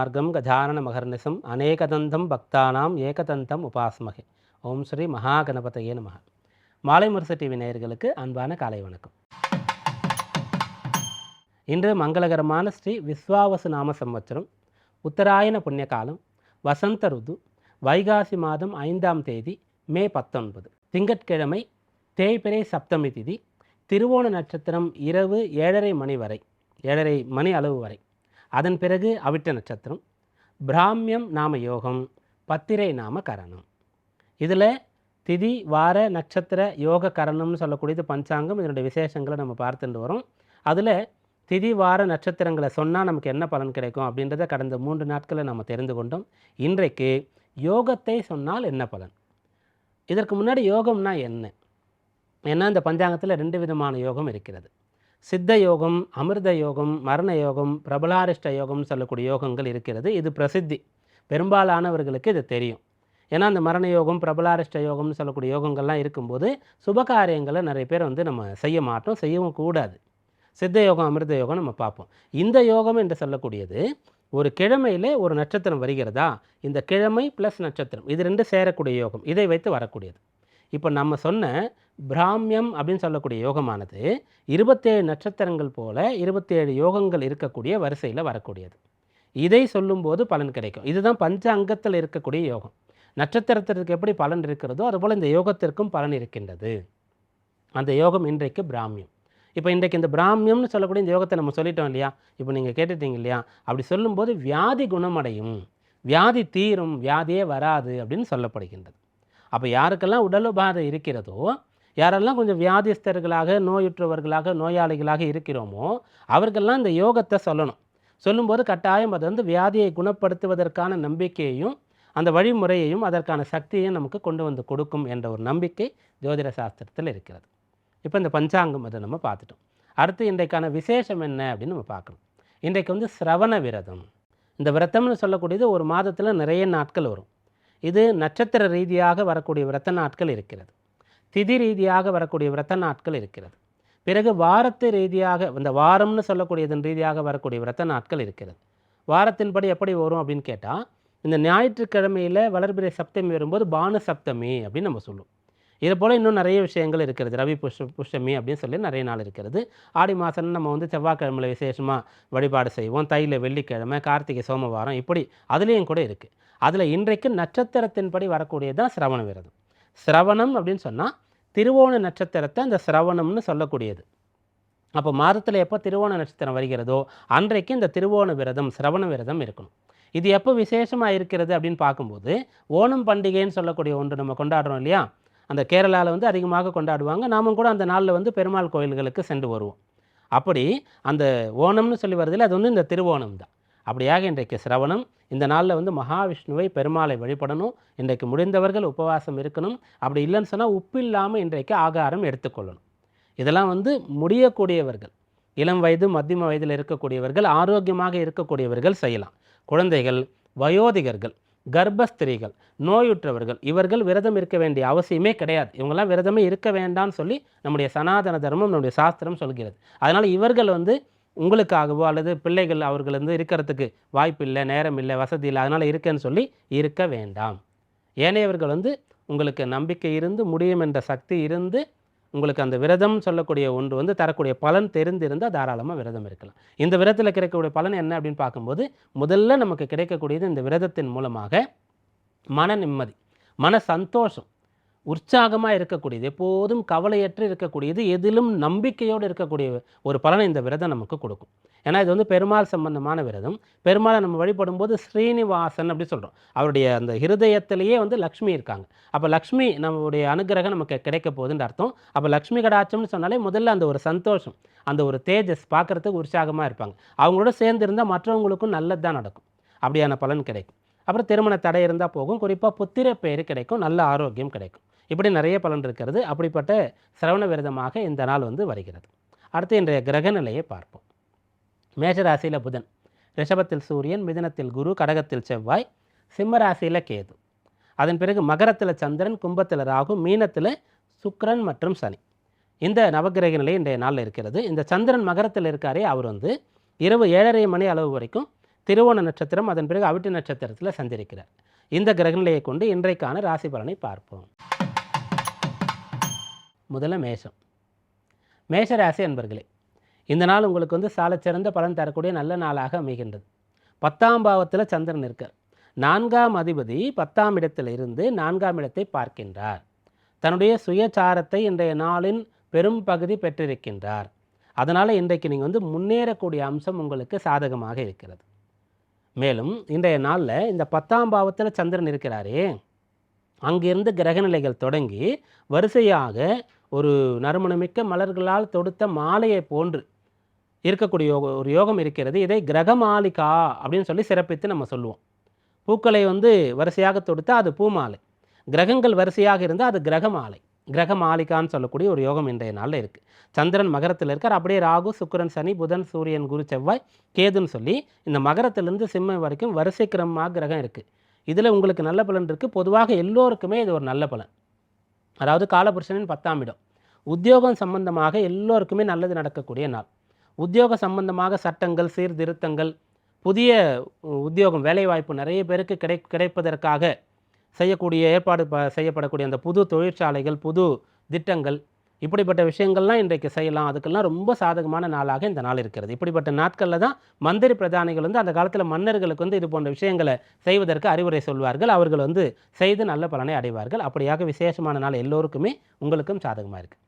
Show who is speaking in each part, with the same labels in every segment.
Speaker 1: மார்க்கம் கஜானன மகர்நிசம் அநேகதந்தம் பக்தானாம் ஏகதந்தம் உபாஸ்மகே ஓம் ஸ்ரீ மகாகணபதையே நமக மாலை முரசு டிவி நேயர்களுக்கு அன்பான காலை வணக்கம். இன்று மங்களகரமான ஸ்ரீ விஸ்வாவசு நாம சம்வத்சரம் உத்தராயண புண்ணிய காலம் வசந்த ருது வைகாசி மாதம் ஐந்தாம் தேதி மே பத்தொன்பது. திங்கட்கிழமை தேய்பிறை சப்தமி திதி திருவோண நட்சத்திரம் இரவு ஏழரை மணி வரை ஏழரை மணி அளவு வரை. அதன் பிறகு அவிட்ட நட்சத்திரம் பிராமியம் நாம யோகம் பத்திரை நாம கரணம். இதில் திதி வார நட்சத்திர யோக கரணம்னு சொல்லக்கூடியது பஞ்சாங்கம். இதனுடைய விசேஷங்களை நம்ம பார்த்துட்டு வரோம். அதில் திதி வார நட்சத்திரங்களை சொன்னால் நமக்கு என்ன பலன் கிடைக்கும் அப்படின்றத கடந்த மூன்று நாட்களில் நம்ம தெரிந்து கொண்டோம். இன்றைக்கு யோகத்தை சொன்னால் என்ன பலன்? இதற்கு முன்னாடி யோகம்னா என்ன? ஏன்னா இந்த பஞ்சாங்கத்தில் ரெண்டு விதமான யோகம் இருக்கிறது. சித்த யோகம் அமிர்த யோகம் மரண யோகம் பிரபலாரிஷ்ட யோகம்னு சொல்லக்கூடிய யோகங்கள் இருக்கிறது. இது பிரசித்தி. பெரும்பாலானவர்களுக்கு இது தெரியும். ஏன்னா அந்த மரண யோகம் பிரபலாரிஷ்ட யோகம்னு சொல்லக்கூடிய யோகங்கள்லாம் இருக்கும்போது சுபகாரியங்களை நிறைய பேர் வந்து நம்ம செய்ய மாட்டோம் செய்யவும் கூடாது. சித்த யோகம் அமிர்த யோகம் நம்ம பார்ப்போம். இந்த யோகம் என்று சொல்லக்கூடியது ஒரு கிழமையில் ஒரு நட்சத்திரம் வருகிறதா? இந்த கிழமை ப்ளஸ் நட்சத்திரம். இது ரெண்டு சேரக்கூடிய யோகம். இதை வைத்து வரக்கூடியது. இப்போ நம்ம சொன்ன பிராமியம் அப்படின்னு சொல்லக்கூடிய யோகமானது இருபத்தேழு நட்சத்திரங்கள் போல இருபத்தேழு யோகங்கள் இருக்கக்கூடிய வரிசையில் வரக்கூடியது. இதை சொல்லும்போது பலன் கிடைக்கும். இதுதான் பஞ்ச அங்கத்தில் இருக்கக்கூடிய யோகம். நட்சத்திரத்திற்கு எப்படி பலன் இருக்கிறதோ அதுபோல் இந்த யோகத்திற்கும் பலன் இருக்கின்றது. அந்த யோகம் இன்றைக்கு பிராமியம். இப்போ இன்றைக்கு இந்த பிராமியம்னு சொல்லக்கூடிய இந்த யோகத்தை நம்ம சொல்லிட்டோம் இல்லையா? இப்போ நீங்கள் கேட்டுட்டீங்க இல்லையா? அப்படி சொல்லும்போது வியாதி குணமடையும். வியாதி தீரும் வியாதியே வராது அப்படின்னு சொல்லப்படுகின்றது. அப்போ யாருக்கெல்லாம் உடல் உபாதை இருக்கிறதோ யாரெல்லாம் கொஞ்சம் வியாதிஸ்தர்களாக நோயுற்றவர்களாக நோயாளிகளாக இருக்கிறோமோ அவர்கள்லாம் இந்த யோகத்தை சொல்லணும். சொல்லும்போது கட்டாயம் அது வந்து வியாதியை குணப்படுத்துவதற்கான நம்பிக்கையையும் அந்த வழிமுறையையும் அதற்கான சக்தியையும் நமக்கு கொண்டு வந்து கொடுக்கும் என்ற ஒரு நம்பிக்கை ஜோதிட சாஸ்திரத்தில் இருக்கிறது. இப்போ இந்த பஞ்சாங்கம் அதை நம்ம பார்த்துட்டோம். அடுத்து இன்றைக்கான விசேஷம் என்ன அப்படின்னு நம்ம பார்க்கணும். இன்றைக்கு வந்து சிரவண விரதம். இந்த விரதம்னு சொல்லக்கூடியது ஒரு மாதத்தில் நிறைய நாட்கள் வரும். இது நட்சத்திர ரீதியாக வரக்கூடிய விரத்த நாட்கள் இருக்கிறது. திதி ரீதியாக வரக்கூடிய விரத்த நாட்கள் இருக்கிறது. பிறகு வாரத்து ரீதியாக இந்த வாரம்னு சொல்லக்கூடியதன் ரீதியாக வரக்கூடிய விரத்த நாட்கள் இருக்கிறது. வாரத்தின்படி எப்படி வரும் அப்படின்னு கேட்டால் இந்த ஞாயிற்றுக்கிழமையில் வளர்பிறை சப்தமி வரும்போது பானு சப்தமி அப்படின்னு நம்ம சொல்லுவோம். இது போல் இன்னும் நிறைய விஷயங்கள் இருக்கிறது. ரவி புஷ் புஷ்டமி அப்படின்னு சொல்லி நிறைய நாள் இருக்கிறது. ஆடி மாதம்னு நம்ம வந்து செவ்வாய்க்கிழமையில் விசேஷமாக வழிபாடு செய்வோம். தையில் வெள்ளிக்கிழமை கார்த்திகை சோமவாரம் இப்படி அதுலேயும் கூட இருக்குது அதில் இன்றைக்கு நட்சத்திரத்தின்படி வரக்கூடியது தான் சிரவண விரதம். சிரவணம் அப்படின்னு சொன்னால் திருவோண நட்சத்திரத்தை அந்த சிரவணம்னு சொல்லக்கூடியது. அப்போ மாதத்தில் எப்போ திருவோண நட்சத்திரம் வருகிறதோ அன்றைக்கு இந்த திருவோண விரதம் சிரவண விரதம் இருக்கணும். இது எப்போ விசேஷமாக இருக்கிறது அப்படின்னு பார்க்கும்போது ஓணம் பண்டிகைன்னு சொல்லக்கூடிய ஒன்று நம்ம கொண்டாடுறோம் இல்லையா? அந்த கேரளாவில் வந்து அதிகமாக கொண்டாடுவாங்க. நாமும் கூட அந்த நாளில் வந்து பெருமாள் கோயில்களுக்கு சென்று வருவோம். அப்படி அந்த ஓணம்னு சொல்லி வருதில்ல அது வந்து இந்த திருவோணம் தான். அப்படியாக இன்றைக்கு சிரவணம். இந்த நாளில் வந்து மகாவிஷ்ணுவை பெருமாளை வழிபடணும். இன்றைக்கு முடிந்தவர்கள் உபவாசம் இருக்கணும். அப்படி இல்லைன்னு சொன்னால் உப்பு இல்லாமல் இன்றைக்கு ஆகாரம் எடுத்துக்கொள்ளணும் இதெல்லாம் வந்து முடியக்கூடியவர்கள் இளம் வயது மத்தியம வயதில் இருக்கக்கூடியவர்கள் ஆரோக்கியமாக இருக்கக்கூடியவர்கள் செய்யலாம். குழந்தைகள் வயோதிகர்கள் கர்ப்பஸ்திரீகள் நோயுற்றவர்கள் இவர்கள் விரதம் இருக்க வேண்டிய அவசியமே கிடையாது. இவங்கெல்லாம் விரதமே இருக்க வேண்டாம்னு சொல்லி நம்முடைய சனாதன தர்மம் நம்முடைய சாஸ்திரம் சொல்கிறது. அதனால் இவர்கள் வந்து உங்களுக்காகவோ அல்லது பிள்ளைகள் அவர்கள் வந்து இருக்கிறதுக்கு வாய்ப்பு இல்லை நேரம் இல்லை வசதி இல்லை அதனால் இருக்கேன்னு சொல்லி இருக்க வேண்டாம். ஏனையவர்கள் வந்து உங்களுக்கு நம்பிக்கை இருந்து முடியும் என்ற சக்தி இருந்து உங்களுக்கு அந்த விரதம் சொல்லக்கூடிய ஒன்று வந்து தரக்கூடிய பலன் தெரிந்திருந்தால் தாராளமாக விரதம் இருக்கலாம். இந்த விரதத்தில் கிடைக்கக்கூடிய பலன் என்ன அப்படின்னு பார்க்கும்போது முதல்ல நமக்கு கிடைக்கக்கூடியது இந்த விரதத்தின் மூலமாக மன நிம்மதி மன சந்தோஷம். உற்சாகமாக இருக்கக்கூடியது எப்போதும் கவலையற்று இருக்கக்கூடியது எதிலும் நம்பிக்கையோடு இருக்கக்கூடிய ஒரு பலனை இந்த விரதம் நமக்கு கொடுக்கும். ஏன்னா இது வந்து பெருமாள் சம்பந்தமான விரதம். பெருமாளை நம்ம வழிபடும் போது ஸ்ரீனிவாசன் அப்படி சொல்கிறோம் அவருடைய அந்த ஹிருதயத்திலேயே வந்து லக்ஷ்மி இருக்காங்க. அப்போ லக்ஷ்மி நம்மளுடைய அனுகிரகம் நமக்கு கிடைக்க போகுதுன்ற அர்த்தம். அப்போ லக்ஷ்மி கடாட்சம்னு சொன்னாலே முதல்ல அந்த ஒரு சந்தோஷம் அந்த ஒரு தேஜஸ் பார்க்குறதுக்கு உற்சாகமாக இருப்பாங்க. அவங்களோட சேர்ந்து இருந்தால் மற்றவங்களுக்கும் நல்லது தான் நடக்கும். அப்படியான பலன் கிடைக்கும். அப்புறம் திருமண தடை இருந்தால் போகும். குறிப்பாக புத்திர பேர் கிடைக்கும். நல்ல ஆரோக்கியம் கிடைக்கும். இப்படி நிறைய பலன் இருக்கிறது. அப்படிப்பட்ட சிரவண விரதமாக இந்த நாள் வந்து வருகிறது. அடுத்து இன்றைய கிரக நிலையை பார்ப்போம். மேஷராசியில் புதன். ரிஷபத்தில் சூரியன் மிதனத்தில் குரு கடகத்தில் செவ்வாய் சிம்ம ராசியில் கேது. அதன் பிறகு மகரத்தில் சந்திரன் கும்பத்தில் ராகு மீனத்தில் சுக்கரன் மற்றும் சனி. இந்த நவகிரக நிலை இன்றைய நாளில் இருக்கிறது. இந்த சந்திரன் மகரத்தில் இருக்காரே அவர் வந்து இரவு ஏழரை மணி அளவு வரைக்கும் திருவோண நட்சத்திரம் அதன் பிறகு அவிட்டு நட்சத்திரத்தில் சந்திருக்கிறார். இந்த கிரகநிலையை கொண்டு இன்றைக்கான ராசி பலனை பார்ப்போம். முதல்ல மேஷம். மேஷராசி அன்பர்களே இந்த நாள் உங்களுக்கு வந்து சாலச்சிறந்த பலன் தரக்கூடிய நல்ல நாளாக அமைகின்றது. பத்தாம் பாவத்தில் சந்திரன் இருக்கார். நான்காம் அதிபதி பத்தாம் இடத்தில் இருந்து நான்காம் இடத்தை பார்க்கின்றார். தன்னுடைய சுயச்சாரத்தை இன்றைய நாளின் பெரும் பகுதி பெற்றிருக்கின்றார். அதனால் இன்றைக்கு நீங்கள் வந்து முன்னேறக்கூடிய அம்சம் உங்களுக்கு சாதகமாக இருக்கிறது. மேலும் இன்றைய நாளில் இந்த பத்தாம் பாவத்தில் சந்திரன் இருக்கிறாரே அங்கிருந்து கிரகநிலைகள் தொடங்கி வரிசையாக ஒரு நறுமணமிக்க மலர்களால் தொடுத்த மாலையை போன்று இருக்கக்கூடிய யோக ஒரு யோகம் இருக்கிறது. இதை கிரகமாலிகா அப்படின்னு சொல்லி சிறப்பித்து நம்ம சொல்லுவோம். பூக்களை வந்து வரிசையாக தொடுத்தா அது பூமாலை. கிரகங்கள் வரிசையாக இருந்தால் அது கிரகமாலை. கிரகமாலிகான்னு சொல்லக்கூடிய ஒரு யோகம் இன்றைய நாளில் இருக்குது சந்திரன் மகரத்தில் இருக்கார். அப்படியே ராகு சுக்கிரன் சனி புதன் சூரியன் குரு செவ்வாய் கேதுன்னு சொல்லி இந்த மகரத்திலிருந்து சிம்மம் வரைக்கும் வரிசை கிரமமாக கிரகம் இருக்குது இதில் உங்களுக்கு நல்ல பலன் இருக்குது பொதுவாக எல்லோருக்குமே இது ஒரு நல்ல பலன். அதாவது காலபுருஷனின் பத்தாம் இடம். உத்தியோகம் சம்பந்தமாக எல்லோருக்குமே நல்லது நடக்கக்கூடிய நாள். உத்தியோக சம்பந்தமாக சட்டங்கள் சீர்திருத்தங்கள் புதிய உத்தியோகம் வேலைவாய்ப்பு நிறைய பேருக்கு கிடை கிடைப்பதற்காக செய்யக்கூடிய ஏற்பாடு ப செய்யப்படக்கூடிய அந்த புது தொழிற்சாலைகள் புது திட்டங்கள் இப்படிப்பட்ட விஷயங்கள்லாம் இன்றைக்கு செய்யலாம். அதுக்கெல்லாம் ரொம்ப சாதகமான நாளாக இந்த நாள் இருக்கிறது. இப்படிப்பட்ட நாட்களில் தான் மந்திரி பிரதானிகள் வந்து அந்த காலத்தில் மன்னர்களுக்கு வந்து இது போன்ற விஷயங்களை செய்வதற்கு அறிவுரை சொல்வார்கள். அவர்கள் வந்து செய்து நல்ல பலனை அடைவார்கள். அப்படியாக விசேஷமான நாள் எல்லோருக்குமே உங்களுக்கும் சாதகமாக இருக்குது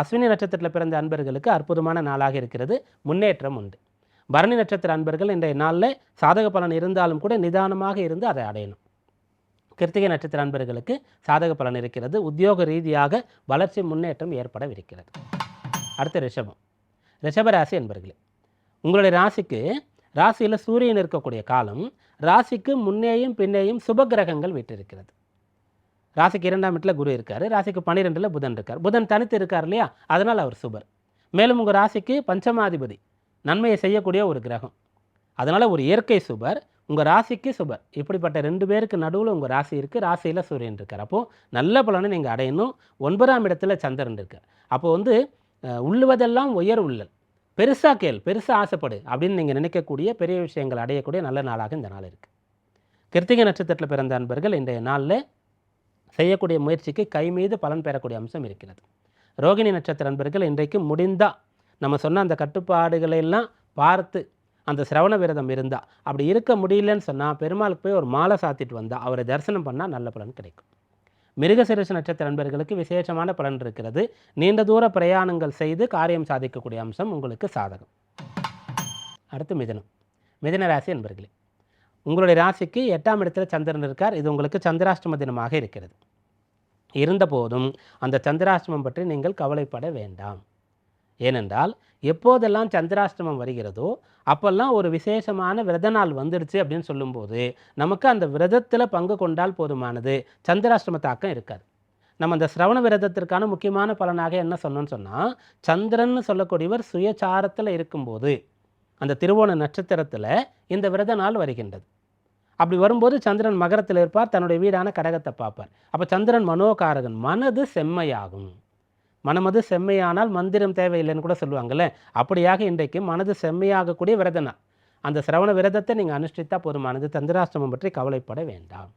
Speaker 1: அஸ்வினி நட்சத்திரத்தில் பிறந்த அன்பர்களுக்கு அற்புதமான நாளாக இருக்கிறது. முன்னேற்றம் உண்டு. பரணி நட்சத்திர அன்பர்கள் இன்றைய நாளில் சாதக பலன் இருந்தாலும் கூட நிதானமாக இருந்து அதை அடையணும். கிருத்திகை நட்சத்திர அன்பர்களுக்கு சாதக பலன் இருக்கிறது. உத்தியோக ரீதியாக வளர்ச்சி முன்னேற்றம் ஏற்படவிருக்கிறது. அடுத்து ரிஷபம். ரிஷபராசி அன்பர்களே உங்களுடைய ராசிக்கு ராசியில் சூரியன் இருக்கக்கூடிய காலம் ராசிக்கு முன்னேயும் பின்னேயும் சுப கிரகங்கள் விட்டிருக்கிறது ராசிக்கு இரண்டாம் வீட்டில் குரு இருக்கார் ராசிக்கு பன்னிரெண்டில் புதன் இருக்கார். புதன் தனித்து இருக்கார் இல்லையா? அதனால் அவர் சுபர். மேலும் உங்கள் ராசிக்கு பஞ்சமாதிபதி நன்மையை செய்யக்கூடிய ஒரு கிரகம். அதனால் ஒரு இயற்கை சுபர் உங்கள் ராசிக்கு சுபர். இப்படிப்பட்ட ரெண்டு பேருக்கு நடுவில் உங்கள் ராசி இருக்குது ராசியில் சூரியன் இருக்கார். அப்போது நல்ல பலனை நீங்கள் அடையணும். ஒன்பதாம் இடத்துல சந்திரன் இருக்கார். அப்போது வந்து உள்ளுவதெல்லாம் உயர் உள்ளல். பெருசாக கேள் பெருசாக ஆசைப்படு அப்படின்னு நீங்கள் நினைக்கக்கூடிய பெரிய விஷயங்கள் அடையக்கூடிய நல்ல நாளாக இந்த நாள் இருக்குது கிருத்திகை நட்சத்திரத்தில் பிறந்த அன்பர்கள் இன்றைய நாளில் செய்யக்கூடிய முயற்சிக்கு கை மீது பலன் பெறக்கூடிய அம்சம் இருக்கிறது. ரோகிணி நட்சத்திர அன்பர்கள் இன்றைக்கு முடிந்தால் நம்ம சொன்ன அந்த கட்டுப்பாடுகளை எல்லாம் பார்த்து அந்த சிரவண விரதம் இருந்தால் அப்படி இருக்க முடியலன்னு சொன்னால் பெருமாளுக்கு போய் ஒரு மாலை சாத்திட்டு வந்தால் அவரை தரிசனம் பண்ணால் நல்ல பலன் கிடைக்கும். மிருகசிரசு நட்சத்திர நண்பர்களுக்கு விசேஷமான பலன் இருக்கிறது. நீண்ட தூர பிரயாணங்கள் செய்து காரியம் சாதிக்கக்கூடிய அம்சம் உங்களுக்கு சாதகம். அடுத்து மிதனம். மிதன ராசி நண்பர்களே உங்களுடைய ராசிக்கு எட்டாம் இடத்துல சந்திரன் இருக்கார். இது உங்களுக்கு சந்திராஷ்டம தினமாக இருக்கிறது. இருந்தபோதும் அந்த சந்திராஷ்டமம் பற்றி நீங்கள் கவலைப்பட வேண்டாம். ஏனென்றால் எப்போதெல்லாம் சந்திராஷ்டமம் வருகிறதோ அப்போல்லாம் ஒரு விசேஷமான விரத நாள் வந்துடுச்சு அப்படின்னு சொல்லும்போது நமக்கு அந்த விரதத்தில் பங்கு கொண்டால் போதுமானது சந்திராஷ்டம தாக்கம் இருக்காது. நம்ம அந்த சிரவண விரதத்திற்கான முக்கியமான பலனாக என்ன சொன்னோம்னு சொன்னால் சந்திரன் சொல்லக்கூடியவர் சுயசாரத்தில் இருக்கும்போது அந்த திருவோண நட்சத்திரத்தில் இந்த விரத நாள் வருகின்றது. அப்படி வரும்போது சந்திரன் மகரத்தில் இருப்பார் தன்னுடைய வீடான கடகத்தை பார்ப்பார். அப்போ சந்திரன் மனோகாரகன் மனது செம்மையாகும். மனமது செம்மையானால் மந்திரம் தேவையில்லைன்னு கூட சொல்லுவாங்கல்ல? அப்படியாக இன்றைக்கு மனது செம்மையாகக்கூடிய விரதனா? அந்த சிரவண விரதத்தை நீங்கள் அனுஷ்டித்தா போதுமானது சந்திராஷ்டமம் பற்றி கவலைப்பட வேண்டாம்.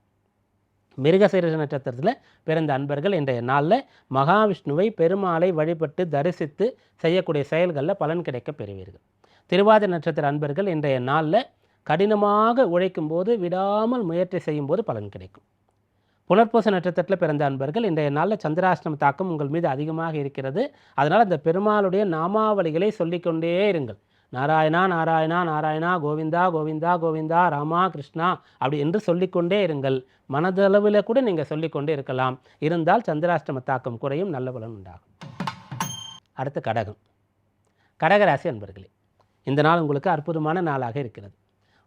Speaker 1: மிருகசீரச நட்சத்திரத்தில் பிறந்த அன்பர்கள் இன்றைய நாளில் மகாவிஷ்ணுவை பெருமாளை வழிபட்டு தரிசித்து செய்யக்கூடிய செயல்களில் பலன் கிடைக்க பெறுவீர்கள். திருவாதிர நட்சத்திர அன்பர்கள் இன்றைய நாளில் கடினமாக உழைக்கும் போது விடாமல் முயற்சி செய்யும் போது பலன் கிடைக்கும். புனர்பூச நட்சத்திரத்தில் பிறந்த அன்பர்கள் இன்றைய நாளில் சந்திராஷ்டம தாக்கம் உங்கள் மீது அதிகமாக இருக்கிறது. அதனால் அந்த பெருமாளுடைய நாமாவளிகளை சொல்லிக்கொண்டே இருங்கள். நாராயணா நாராயணா நாராயணா கோவிந்தா கோவிந்தா கோவிந்தா ராமா கிருஷ்ணா அப்படி என்று சொல்லிக்கொண்டே இருங்கள். மனதளவில் கூட நீங்கள் சொல்லிக்கொண்டே இருக்கலாம். இருந்தால் சந்திராஷ்டம தாக்கம் குறையும் நல்ல பலன் உண்டாகும். அடுத்து கடகம். கடகராசி அன்பர்களே இந்த நாள் உங்களுக்கு அற்புதமான நாளாக இருக்கிறது.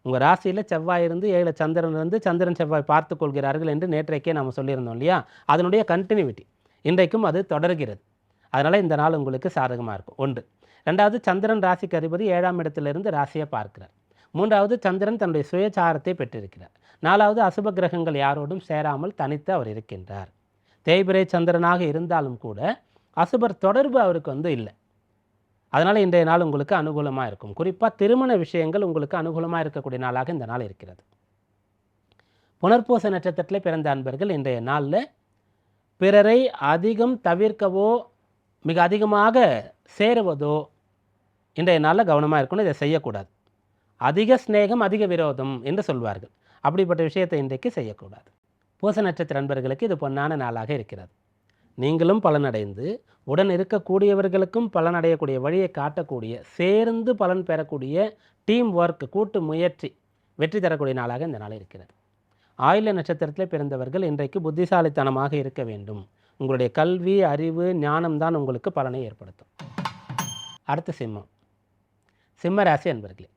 Speaker 1: உங்கள் ராசியில் செவ்வாய் இருந்து ஏழு சந்திரன் இருந்து சந்திரன் செவ்வாய் பார்த்து கொள்கிறார்கள் என்று நேற்றைக்கே நாம் சொல்லியிருந்தோம் இல்லையா? அதனுடைய கண்டினியூட்டி இன்றைக்கும் அது தொடர்கிறது. அதனால் இந்த நாள் உங்களுக்கு சாதகமாக இருக்கும். ஒன்று. ரெண்டாவது சந்திரன் ராசிக்கு அதிபதி ஏழாம் இடத்திலிருந்து ராசியை பார்க்கிறார். மூன்றாவது சந்திரன் தன்னுடைய சுயச்சாரத்தை பெற்றிருக்கிறார். நாலாவது அசுப கிரகங்கள் யாரோடும் சேராமல் தனித்து அவர் இருக்கின்றார். தேய்பிரை சந்திரனாக இருந்தாலும் கூட அசுபர் தொடர்பு அவருக்கு வந்து இல்லை. அதனால் இன்றைய நாள் உங்களுக்கு அனுகூலமாக இருக்கும். குறிப்பாக திருமண விஷயங்கள் உங்களுக்கு அனுகூலமாக இருக்கக்கூடிய நாளாக இந்த நாள் இருக்கிறது. புனர்பூச நட்சத்திரத்தில் பிறந்த அன்பர்கள் இன்றைய நாளில் பிறரை அதிகம் தவிர்க்கவோ மிக அதிகமாக சேருவதோ இன்றைய நாளில் கவனமாக இருக்கணும். இதை செய்யக்கூடாது. அதிக சிநேகம் அதிக விரோதம் என்று சொல்வார்கள். அப்படிப்பட்ட விஷயத்தை இன்றைக்கு செய்யக்கூடாது. பூச நட்சத்திர அன்பர்களுக்கு இது பொன்னான நாளாக இருக்கிறது. நீங்களும் பலனடைந்து உடன் இருக்கக்கூடியவர்களுக்கும் பலனடையக்கூடிய வழியை காட்டக்கூடிய சேர்ந்து பலன் பெறக்கூடிய டீம் ஒர்க் கூட்டு முயற்சி வெற்றி தரக்கூடிய நாளாக இந்த நாள் இருக்கிறது. ஆயுள நட்சத்திரத்தில் பிறந்தவர்கள் இன்றைக்கு புத்திசாலித்தனமாக இருக்க வேண்டும். உங்களுடைய கல்வி அறிவு ஞானம் தான் உங்களுக்கு பலனை ஏற்படுத்தும். அடுத்து சிம்மம். சிம்ம ராசி அன்பர்களே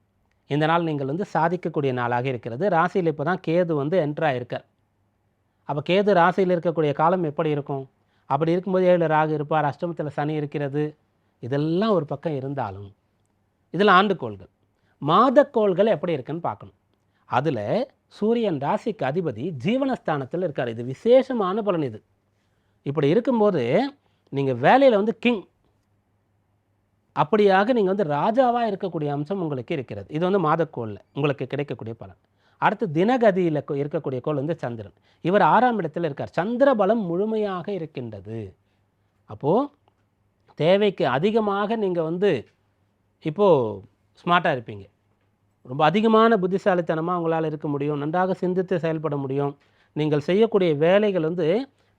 Speaker 1: இந்த நாள் நீங்கள் வந்து சாதிக்கக்கூடிய நாளாக இருக்கிறது. ராசியில் இப்போ தான் கேது வந்து என்ட்ராக இருக்கார் அப்போ கேது ராசியில் இருக்கக்கூடிய காலம் எப்படி இருக்கும்? அப்படி இருக்கும்போது ஏழு ராகு இருப்பார் அஷ்டமத்தில் சனி இருக்கிறது. இதெல்லாம் ஒரு பக்கம் இருந்தாலும் இதில் ஆண்டுகோள்கள். மாதக்கோள்கள் எப்படி இருக்குன்னு பார்க்கணும். அதில் சூரியன் ராசிக்கு அதிபதி ஜீவனஸ்தானத்தில் இருக்கார். இது விசேஷமான பலன் இது. இப்படி இருக்கும்போது நீங்கள் வேலையில் வந்து கிங் அப்படியாக நீங்கள் வந்து ராஜாவாக இருக்கக்கூடிய அம்சம் உங்களுக்கு இருக்கிறது. இது வந்து மாதக்கோளில் உங்களுக்கு கிடைக்கக்கூடிய பலன். அடுத்து தினகதியில் இருக்கக்கூடிய கோள் வந்து சந்திரன். இவர் ஆறாம் இடத்தில் இருக்கார். சந்திர பலம் முழுமையாக இருக்கின்றது. அப்போது தேவைக்கு அதிகமாக நீங்கள் வந்து இப்போது ஸ்மார்ட்டாக இருப்பீங்க. ரொம்ப அதிகமான புத்திசாலித்தனமாக உங்களால் இருக்க முடியும். நன்றாக சிந்தித்து செயல்பட முடியும். நீங்கள் செய்யக்கூடிய வேலைகள் வந்து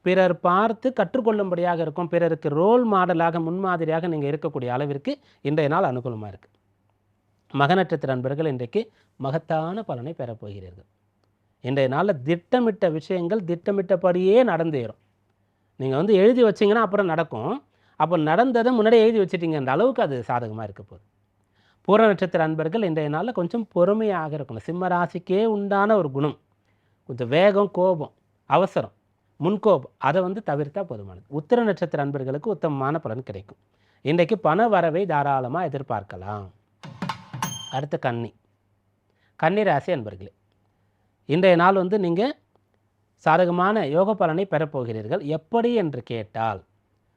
Speaker 1: பிறர் பார்த்து கற்றுக்கொள்ளும்படியாக இருக்கும். பிறருக்கு ரோல் மாடலாக முன்மாதிரியாக நீங்கள் இருக்கக்கூடிய அளவிற்கு இன்றைய நாள் அனுகூலமாக இருக்குது மக நட்சத்திர அன்பர்கள் இன்றைக்கு மகத்தான பலனை பெறப்போகிறீர்கள் இன்றைய நாளில் திட்டமிட்ட விஷயங்கள் திட்டமிட்டபடியே நடந்தேறும். நீங்கள் வந்து எழுதி வச்சீங்கன்னா அப்புறம் நடக்கும். அப்போ நடந்ததை முன்னாடியே எழுதி வச்சிட்டிங்கன்ற அளவுக்கு அது சாதகமாக இருக்க போகுது. பூர நட்சத்திர அன்பர்கள் இன்றைய நாளில் கொஞ்சம் பொறுமையாக இருக்கணும். சிம்ம ராசிக்கே உண்டான ஒரு குணம். கொஞ்சம் வேகம் கோபம் அவசரம் முன்கோபம் அதை வந்து தவிர்த்தா போதுமானது. உத்திர நட்சத்திர அன்பர்களுக்கு உத்தமமான பலன் கிடைக்கும். இன்றைக்கு பண வரவை தாராளமாக எதிர்பார்க்கலாம். அடுத்த கன்னி. கன்னிராசி அன்பர்களே இன்றைய நாள் வந்து நீங்கள் சாதகமான யோக பலனை பெறப்போகிறீர்கள் எப்படி என்று கேட்டால்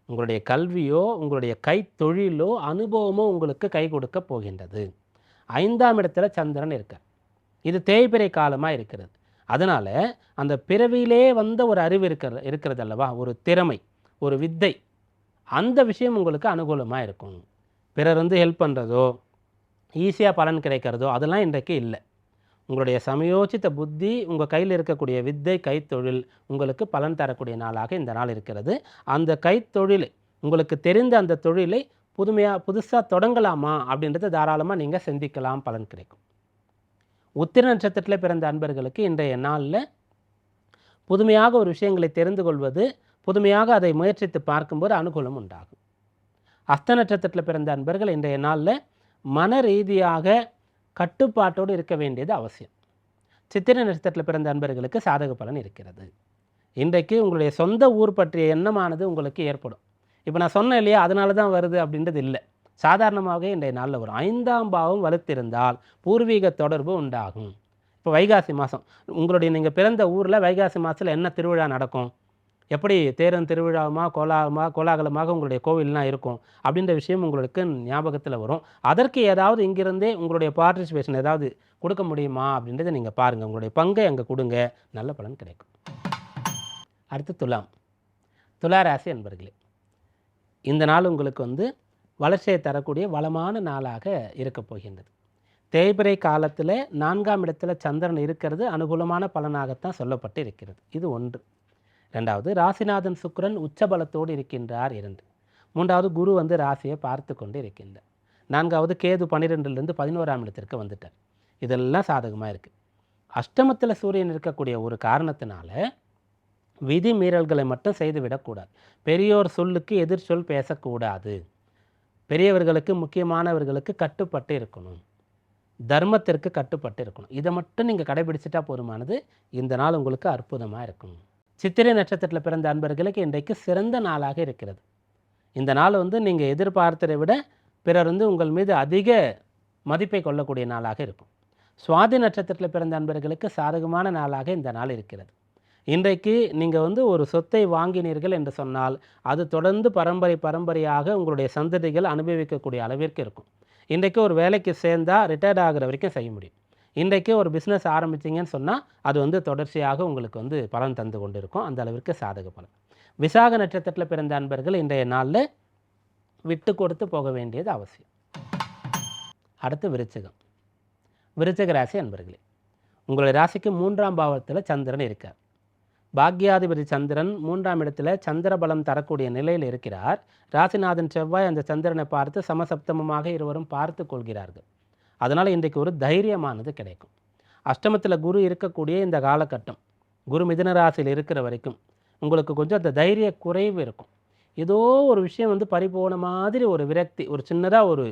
Speaker 1: உங்களுடைய கல்வியோ உங்களுடைய கைத்தொழிலோ அனுபவமோ உங்களுக்கு கை கொடுக்க போகின்றது. ஐந்தாம் இடத்துல சந்திரன் இருக்கார். இது தேய்பிறை காலமாக இருக்கிறது. அதனால் அந்த பிறவியிலே வந்த ஒரு அறிவு இருக்கிற இருக்கிறது அல்லவா ஒரு திறமை ஒரு வித்தை. அந்த விஷயம் உங்களுக்கு அனுகூலமாக இருக்கும். பிறர் வந்து ஹெல்ப் பண்ணுறதோ ஈஸியாக பலன் கிடைக்கிறதோ அதெல்லாம் இன்றைக்கு இல்லை. உங்களுடைய சமயோசித்த புத்தி உங்கள் கையில் இருக்கக்கூடிய வித்தை கைத்தொழில் உங்களுக்கு பலன் தரக்கூடிய நாளாக இந்த நாள் இருக்கிறது. அந்த கைத்தொழில் உங்களுக்கு தெரிந்த அந்த தொழிலை புதுமையாக புதுசாக தொடங்கலாமா அப்படின்றத தாராளமாக நீங்கள் சிந்திக்கலாம் பலன் கிடைக்கும். உத்திர நட்சத்திரத்தில் பிறந்த அன்பர்களுக்கு இன்றைய நாளில் புதுமையாக ஒரு விஷயங்களை தெரிந்து கொள்வது புதுமையாக அதை முயற்சித்து பார்க்கும்போது அனுகூலம் உண்டாகும். அஸ்த நட்சத்திரத்தில் பிறந்த அன்பர்கள் இன்றைய நாளில் மன ரீதியாக கட்டுப்பாட்டோடு இருக்க வேண்டியது அவசியம். சித்திரை நட்சத்திரத்தில் பிறந்த அன்பர்களுக்கு சாதக பலன் இருக்கிறது. இன்றைக்கு உங்களுடைய சொந்த ஊர் பற்றிய எண்ணமானது உங்களுக்கு ஏற்படும். இப்போ நான் சொன்னேன் இல்லையா அதனால தான் வருது அப்படின்றது இல்லை. சாதாரணமாக இன்றைய நாளில் வரும் ஐந்தாம் பாவம் வலுத்திருந்தால் பூர்வீக தொடர்பு உண்டாகும். இப்போ வைகாசி மாதம் உங்களுடைய நீங்கள் பிறந்த ஊரில் வைகாசி மாதத்தில் என்ன திருவிழா நடக்கும்? எப்படி தேரன் திருவிழாவுமா கோலாகமாக கோலாகலமாக உங்களுடைய கோவில்லாம் இருக்கும் அப்படின்ற விஷயம் உங்களுக்கு ஞாபகத்தில் வரும். அதற்கு ஏதாவது இங்கிருந்தே உங்களுடைய பார்ட்டிசிபேஷன் ஏதாவது கொடுக்க முடியுமா அப்படின்றத நீங்கள் பாருங்கள் உங்களுடைய பங்கை அங்கே கொடுங்க. நல்ல பலன் கிடைக்கும். அடுத்து துலாம். துலா ராசி என்பர்களே இந்த நாள் உங்களுக்கு வந்து வளர்ச்சியை தரக்கூடிய வளமான நாளாக இருக்கப் போகின்றது. தேய்பிரை காலத்தில் நான்காம் இடத்துல சந்திரன் இருக்கிறது அனுகூலமான பலனாகத்தான் சொல்லப்பட்டு இருக்கிறது. இது ஒன்று. ரெண்டாவது ராசிநாதன் சுக்கிரன் உச்சபலத்தோடு இருக்கின்றார் இரண்டு. மூன்றாவது குரு வந்து ராசியை பார்த்து கொண்டு இருக்கின்றார். நான்காவது கேது பன்னிரெண்டுலேருந்து பதினோராம் இடத்திற்கு வந்துட்டார். இதெல்லாம் சாதகமாக இருக்குது அஷ்டமத்தில் சூரியன் இருக்கக்கூடிய ஒரு காரணத்தினால விதி மீறல்களை மட்டும் செய்துவிடக்கூடாது பெரியோர் சொல்லுக்கு எதிர் சொல் பேசக்கூடாது. பெரியவர்களுக்கு முக்கியமானவர்களுக்கு கட்டுப்பட்டு இருக்கணும். தர்மத்திற்கு கட்டுப்பட்டு இருக்கணும். இதை மட்டும் நீங்கள் கடைபிடிச்சிட்டா போதுமானது. இந்த நாள் உங்களுக்கு அற்புதமாக இருக்கும். சித்திரை நட்சத்திரத்தில் பிறந்த அன்பர்களுக்கு இன்றைக்கு சிறந்த நாளாக இருக்கிறது. இந்த நாள் வந்து நீங்கள் எதிர்பார்த்ததை விட பிறர் வந்து உங்கள் மீது அதிக மதிப்பை கொள்ளக்கூடிய நாளாக இருக்கும். சுவாதி நட்சத்திரத்தில் பிறந்த அன்பர்களுக்கு சாதகமான நாளாக இந்த நாள் இருக்கிறது. இன்றைக்கு நீங்கள் வந்து ஒரு சொத்தை வாங்கினீர்கள் என்று சொன்னால் அது தொடர்ந்து பரம்பரை பரம்பரையாக உங்களுடைய சந்ததிகள் அனுபவிக்கக்கூடிய அளவிற்கு இருக்கும். இன்றைக்கு ஒரு வேலைக்கு சேர்ந்தால் ரிட்டையர்ட் ஆகிற வரைக்கும் செய்ய முடியும். இன்றைக்கு ஒரு பிஸ்னஸ் ஆரம்பிச்சிங்கன்னு சொன்னால் அது வந்து தொடர்ச்சியாக உங்களுக்கு வந்து பலன் தந்து கொண்டு இருக்கும் அந்த அளவிற்கு சாதக பலன். விசாக நட்சத்திரத்தில் பிறந்த அன்பர்கள் இன்றைய நாளில் விட்டு கொடுத்து போக வேண்டியது அவசியம். அடுத்து விருச்சகம். விருச்சக ராசி அன்பர்களே உங்களுடைய ராசிக்கு மூன்றாம் பாவத்தில் சந்திரன் இருக்கார். பாக்யாதிபதி சந்திரன் மூன்றாம் இடத்துல சந்திர பலம் தரக்கூடிய நிலையில் இருக்கிறார். ராசிநாதன் செவ்வாய் அந்த சந்திரனை பார்த்து சமசப்தமமாக இருவரும் பார்த்து கொள்கிறார்கள். அதனால் இன்றைக்கு ஒரு தைரியமானது கிடைக்கும். அஷ்டமத்தில் குரு இருக்கக்கூடிய இந்த காலகட்டம் குரு மிதனராசியில் இருக்கிற வரைக்கும் உங்களுக்கு கொஞ்சம் அந்த தைரிய குறைவு இருக்கும். ஏதோ ஒரு விஷயம் வந்து பறிபோன மாதிரி ஒரு விரக்தி ஒரு சின்னதாக ஒரு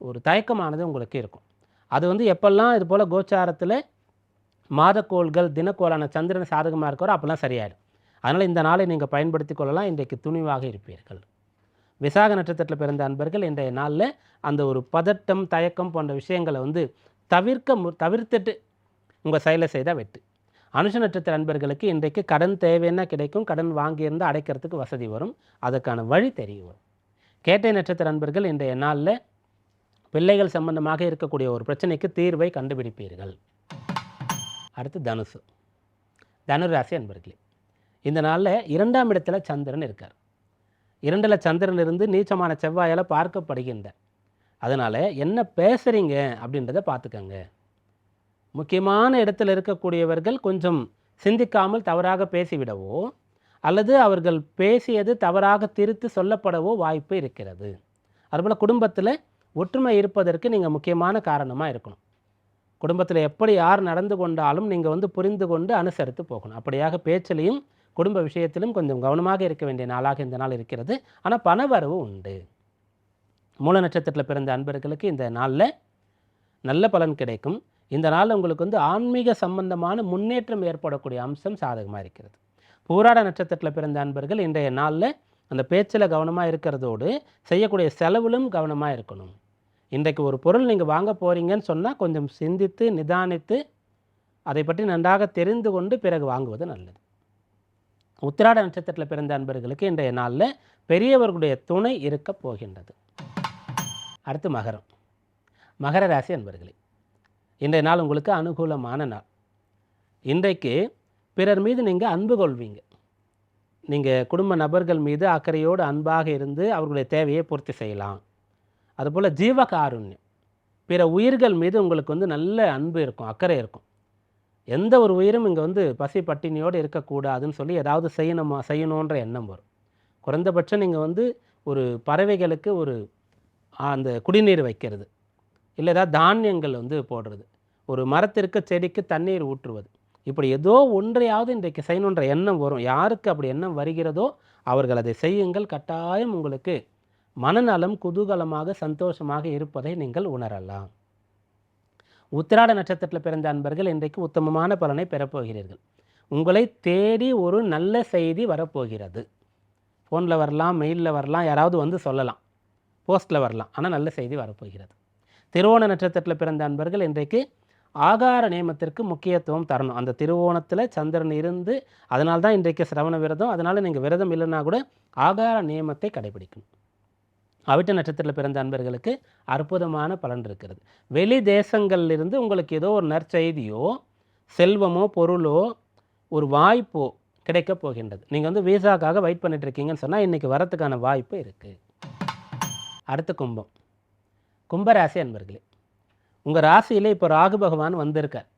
Speaker 1: ஒரு தயக்கமானது உங்களுக்கு இருக்கும். அது வந்து எப்பெல்லாம் இது போல் கோச்சாரத்தில் மாதக்கோள்கள் தினக்கோளான சந்திரன் சாதகமாக இருக்கிறோ அப்போல்லாம் சரியாயிடும். அதனால் இந்த நாளை நீங்கள் பயன்படுத்தி கொள்ளலாம். இன்றைக்கு துணிவாக இருப்பீர்கள். விசாக நட்சத்திரத்தில் பிறந்த அன்பர்கள் இன்றைய நாளில் அந்த ஒரு பதட்டம் தயக்கம் போன்ற விஷயங்களை வந்து தவிர்க்க மு தவிர்த்துட்டு உங்கள் செயலை செய்தால் வெட்டு. அனுஷ நட்சத்திர அன்பர்களுக்கு இன்றைக்கு கடன் தேவைன்னா கிடைக்கும் கடன் வாங்கியிருந்து அடைக்கிறதுக்கு வசதி வரும் அதுக்கான வழி தெரிய வரும். கேட்டை நட்சத்திர அன்பர்கள் இன்றைய நாளில் பிள்ளைகள் சம்பந்தமாக இருக்கக்கூடிய ஒரு பிரச்சனைக்கு தீர்வை கண்டுபிடிப்பீர்கள். அடுத்து தனுசு. தனுராசி அன்பர்களே இந்த நாளில் இரண்டாம் இடத்துல சந்திரன் இருக்கார். இரண்டில் சந்திரன் இருந்து நீச்சமான செவ்வாயால் பார்க்கப்படுகின்ற. அதனால் என்ன பேசுகிறீங்க அப்படின்றத பார்த்துக்கங்க. முக்கியமான இடத்துல இருக்கக்கூடியவர்கள் கொஞ்சம் சிந்திக்காமல் தவறாக பேசிவிடவோ அல்லது அவர்கள் பேசியது தவறாக திருத்து சொல்லப்படவோ வாய்ப்பு இருக்கிறது. அதுபோல் குடும்பத்தில் ஒற்றுமை இருப்பதற்கு நீங்கள் முக்கியமான காரணமாக இருக்கணும். குடும்பத்தில் எப்படி யார் நடந்து கொண்டாலும் நீங்கள் வந்து புரிந்து கொண்டு அனுசரித்து போகணும். அப்படியாக பேச்சிலையும் குடும்ப விஷயத்திலும் கொஞ்சம் கவனமாக இருக்க வேண்டிய நாளாக இந்த நாள் இருக்கிறது. ஆனால் பணவரவு உண்டு. மூல நட்சத்திரத்தில் பிறந்த அன்பர்களுக்கு இந்த நாளில் நல்ல பலன் கிடைக்கும். இந்த நாள் உங்களுக்கு வந்து ஆன்மீக சம்பந்தமான முன்னேற்றம் ஏற்படக்கூடிய அம்சம் சாதகமாக இருக்கிறது. பூராட நட்சத்திரத்தில் பிறந்த அன்பர்கள் இன்றைய நாளில் அந்த பேச்சில் கவனமாக இருக்கிறதோடு செய்யக்கூடிய செலவிலும் கவனமாக இருக்கணும். இன்றைக்கு ஒரு பொருள் நீங்கள் வாங்க போகிறீங்கன்னு சொன்னால் கொஞ்சம் சிந்தித்து நிதானித்து அதை பற்றி நன்றாக தெரிந்து கொண்டு பிறகு வாங்குவது நல்லது. உத்திராட நட்சத்திரத்தில் பிறந்த அன்பர்களுக்கு இன்றைய நாளில் பெரியவர்களுடைய துணை இருக்க போகின்றது. அடுத்து மகரம். மகர ராசி அன்பர்களே இன்றைய நாள் உங்களுக்கு அனுகூலமான நாள். இன்றைக்கு பிறர் மீது நீங்கள் அன்பு கொள்வீங்க. நீங்கள் குடும்ப நபர்கள் மீது அக்கறையோடு அன்பாக இருந்து அவர்களுடைய தேவையை பூர்த்தி செய்யலாம். அதுபோல் ஜீவகாருண்யம். பிற உயிர்கள் மீது உங்களுக்கு வந்து நல்ல அன்பு இருக்கும் அக்கறை இருக்கும். எந்த ஒரு உயிரும் இங்கே வந்து பசி பட்டினியோடு இருக்கக்கூடாதுன்னு சொல்லி ஏதாவது செய்யணுமா செய்யணுன்ற எண்ணம் வரும். குறைந்தபட்சம் நீங்கள் வந்து ஒரு பறவைகளுக்கு ஒரு அந்த குடிநீர் வைக்கிறது. இல்லை ஏதாவது தானியங்கள் வந்து போடுறது. ஒரு மரத்திற்கு செடிக்கு தண்ணீர் ஊற்றுவது. இப்படி ஏதோ ஒன்றையாவது இன்றைக்கு செய்யணுன்ற எண்ணம் வரும். யாருக்கு அப்படி எண்ணம் வருகிறதோ அவர்கள் அதை செய்யுங்கள். கட்டாயம் உங்களுக்கு மனநலம் குதூகலமாக சந்தோஷமாக இருப்பதை நீங்கள் உணரலாம். உத்திராட நட்சத்திரத்தில் பிறந்த அன்பர்கள் இன்றைக்கு உத்தமமான பலனை பெறப்போகிறீர்கள் உங்களை தேடி ஒரு நல்ல செய்தி வரப்போகிறது. ஃபோனில் வரலாம் மெயிலில் வரலாம் யாராவது வந்து சொல்லலாம். போஸ்ட்டில் வரலாம் ஆனால் நல்ல செய்தி வரப்போகிறது. திருவோண நட்சத்திரத்தில் பிறந்த அன்பர்கள் இன்றைக்கு ஆகார நியமத்திற்கு முக்கியத்துவம் தரணும். அந்த திருவோணத்தில் சந்திரன் இருந்து அதனால்தான் இன்றைக்கு சிரவண விரதம் அதனால் நீங்கள் விரதம் இல்லைன்னா கூட ஆகார நியமத்தை கடைபிடிக்கணும். அவிட்ட நட்சத்திரத்தில் பிறந்த அன்பர்களுக்கு அற்புதமான பலன் இருக்கிறது. வெளி தேசங்கள்லிருந்து உங்களுக்கு ஏதோ ஒரு நற்செய்தியோ செல்வமோ பொருளோ ஒரு வாய்ப்போ கிடைக்கப் போகின்றது. நீங்கள் வந்து வீசாக்காக வெயிட் பண்ணிட்டு இருக்கீங்கன்னு சொன்னால் இன்றைக்கி வரத்துக்கான வாய்ப்பு இருக்குது அடுத்து கும்பம். கும்பராசி அன்பர்களே உங்கள் ராசியில் இப்போ ராகு பகவான் வந்திருக்கார்.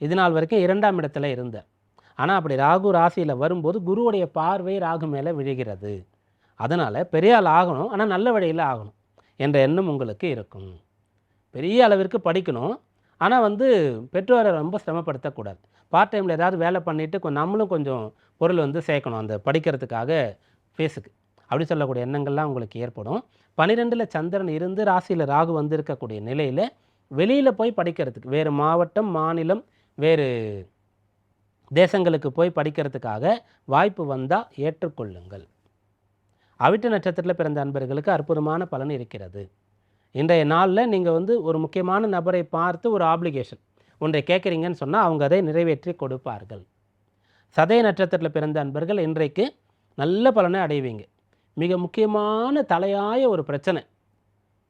Speaker 1: இது நாள் வரைக்கும் இரண்டாம் இடத்துல இருந்தார். ஆனால் அப்படி ராகு ராசியில் வரும்போது குருவுடைய பார்வை ராகு மேலே விழுகிறது. அதனால் பெரிய ஆள் ஆகணும் ஆனால் நல்ல வழியில் ஆகணும் என்ற எண்ணம் உங்களுக்கு இருக்கும். பெரிய அளவிற்கு படிக்கணும் ஆனால் வந்து பெற்றோரை ரொம்ப சிரமப்படுத்தக்கூடாது பார்ட் டைமில் ஏதாவது வேலை பண்ணிவிட்டு கொஞ்சம் நம்மளும் கொஞ்சம் பொருள் வந்து சேர்க்கணும் அந்த படிக்கிறதுக்காக ஃபேஸுக்கு அப்படி சொல்லக்கூடிய எண்ணங்கள்லாம் உங்களுக்கு ஏற்படும். பன்னிரெண்டில் சந்திரன் இருந்து ராசியில் ராகு வந்திருக்கக்கூடிய நிலையில் வெளியில் போய் படிக்கிறதுக்கு வேறு மாவட்டம் மாநிலம் வேறு தேசங்களுக்கு போய் படிக்கிறதுக்காக வாய்ப்பு வந்தால் ஏற்றுக்கொள்ளுங்கள். அவிட்ட நட்சத்திரத்தில் பிறந்த அன்பர்களுக்கு அற்புதமான பலன் இருக்கிறது. இன்றைய நாளில் நீங்கள் வந்து ஒரு முக்கியமான நபரை பார்த்து ஒரு ஆப்ளிகேஷன் ஒன்றை கேட்குறீங்கன்னு சொன்னால் அவங்க அதை நிறைவேற்றி கொடுப்பார்கள். சதய நட்சத்திரத்தில் பிறந்த அன்பர்கள் இன்றைக்கு நல்ல பலனை அடைவீங்க. மிக முக்கியமான தலையாய ஒரு பிரச்சனை.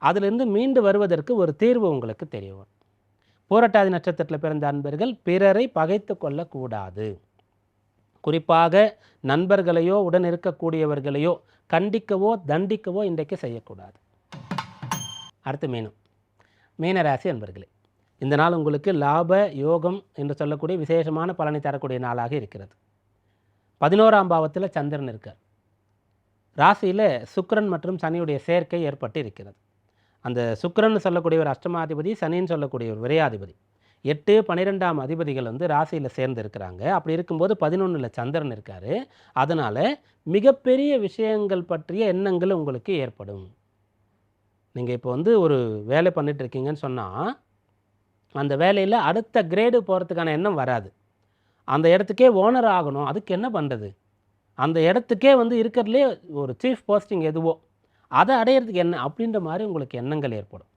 Speaker 1: அதிலிருந்து மீண்டு வருவதற்கு ஒரு தீர்வு உங்களுக்கு தெரியும் போராட்டாதி பூரட்டாதி நட்சத்திரத்தில் பிறந்த அன்பர்கள் பிறரை பகைத்து கொள்ளக்கூடாது. குறிப்பாக நண்பர்களையோ உடன் இருக்கக்கூடியவர்களையோ கண்டிக்கவோ தண்டிக்கவோ இன்றைக்கு செய்யக்கூடாது. அடுத்து மீனம். மீனராசி அன்பர்களே இந்த நாள் உங்களுக்கு லாப யோகம் என்று சொல்லக்கூடிய விசேஷமான பலனை தரக்கூடிய நாளாக இருக்கிறது. பதினோராம் பாவத்தில் சந்திரன் இருக்கார். ராசியில் சுக்கரன் மற்றும் சனியுடைய சேர்க்கை ஏற்பட்டு இருக்கிறது. அந்த சுக்கரன் சொல்லக்கூடிய ஒரு அஷ்டமாதிபதி சனின்னு சொல்லக்கூடிய ஒரு விரையாதிபதி. எட்டு பன்னிரெண்டாம் அதிபதிகள் வந்து ராசியில் சேர்ந்து இருக்கிறாங்க அப்படி இருக்கும்போது பதினொன்றில் சந்திரன் இருக்கார். அதனால் மிகப்பெரிய விஷயங்கள் பற்றிய எண்ணங்கள் உங்களுக்கு ஏற்படும். நீங்கள் இப்போ வந்து ஒரு வேலை பண்ணிட்டு இருக்கீங்கன்னு சொன்னால் அந்த வேலையில் அடுத்த கிரேடு போகிறதுக்கான எண்ணம் வராது. அந்த இடத்துக்கே ஓனர் ஆகணும். அதுக்கு என்ன பண்ணுறது அந்த இடத்துக்கே வந்து இருக்கிறதுலே ஒரு சீஃப் போஸ்டிங் எதுவோ அதை அடையிறதுக்கு என்ன? அப்படின்ற மாதிரி உங்களுக்கு எண்ணங்கள் ஏற்படும்.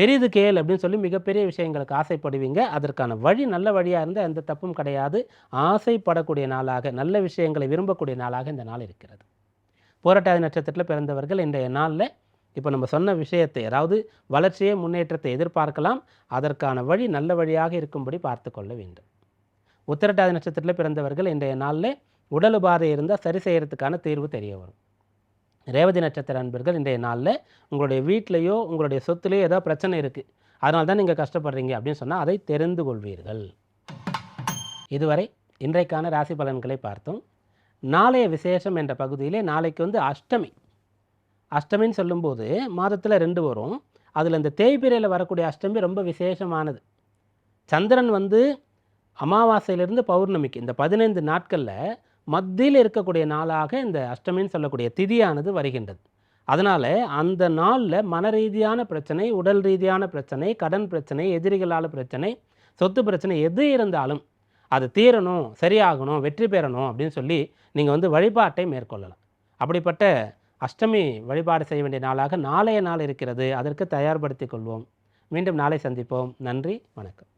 Speaker 1: பெரிது கேள் அப்படின்னு சொல்லி மிகப்பெரிய விஷயங்களுக்கு ஆசைப்படுவீங்க. அதற்கான வழி நல்ல வழியாக இருந்தால் எந்த தப்பும் கிடையாது. ஆசைப்படக்கூடிய நாளாக நல்ல விஷயங்களை விரும்பக்கூடிய நாளாக இந்த நாள் இருக்கிறது. போராட்டாதி நட்சத்திரத்தில் பிறந்தவர்கள் இன்றைய நாளில் இப்போ நம்ம சொன்ன விஷயத்தை அதாவது வளர்ச்சியை முன்னேற்றத்தை எதிர்பார்க்கலாம். அதற்கான வழி நல்ல வழியாக இருக்கும்படி பார்த்து கொள்ள வேண்டும். உத்திரட்டாதி நட்சத்திரத்தில் பிறந்தவர்கள் இன்றைய நாளில் உடல் உபாதை இருந்தால் சரி செய்கிறதுக்கான தீர்வு தெரிய வரும். ரேவதி நட்சத்திர அன்பர்கள் இன்றைய நாளில் உங்களுடைய வீட்டிலையோ உங்களுடைய சொத்துலேயோ ஏதோ பிரச்சனை இருக்குது அதனால தான் நீங்கள் கஷ்டப்படுறீங்க அப்படின்னு சொன்னால் அதை தெரிந்து கொள்வீர்கள். இதுவரை இன்றைக்கான ராசி பலன்களை பார்த்தோம். நாளைய விசேஷம் என்ற பகுதியிலே நாளைக்கு வந்து அஷ்டமி. அஷ்டமின்னு சொல்லும்போது மாதத்தில் ரெண்டு வரும். அதில் இந்த தேய்பிரையில் வரக்கூடிய அஷ்டமி ரொம்ப விசேஷமானது. சந்திரன் வந்து அமாவாசையிலிருந்து பௌர்ணமிக்கு இந்த பதினைந்து நாட்களில் மத்தியில் இருக்கக்கூடிய நாளாக இந்த அஷ்டமின்னு சொல்லக்கூடிய திதியானது வருகின்றது. அதனால் அந்த நாளில் மன ரீதியான பிரச்சனை உடல் ரீதியான பிரச்சனை கடன் பிரச்சனை எதிரிகளால் பிரச்சனை சொத்து பிரச்சனை எது இருந்தாலும் அது தீரணும் சரியாகணும் வெற்றி பெறணும் அப்படின்னு சொல்லி நீங்கள் வந்து வழிபாட்டை மேற்கொள்ளலாம். அப்படிப்பட்ட அஷ்டமி வழிபாடு செய்ய வேண்டிய நாளாக நாளைய நாள் இருக்கிறது. அதற்கு தயார்படுத்திக் கொள்வோம். மீண்டும் நாளை சந்திப்போம். நன்றி வணக்கம்.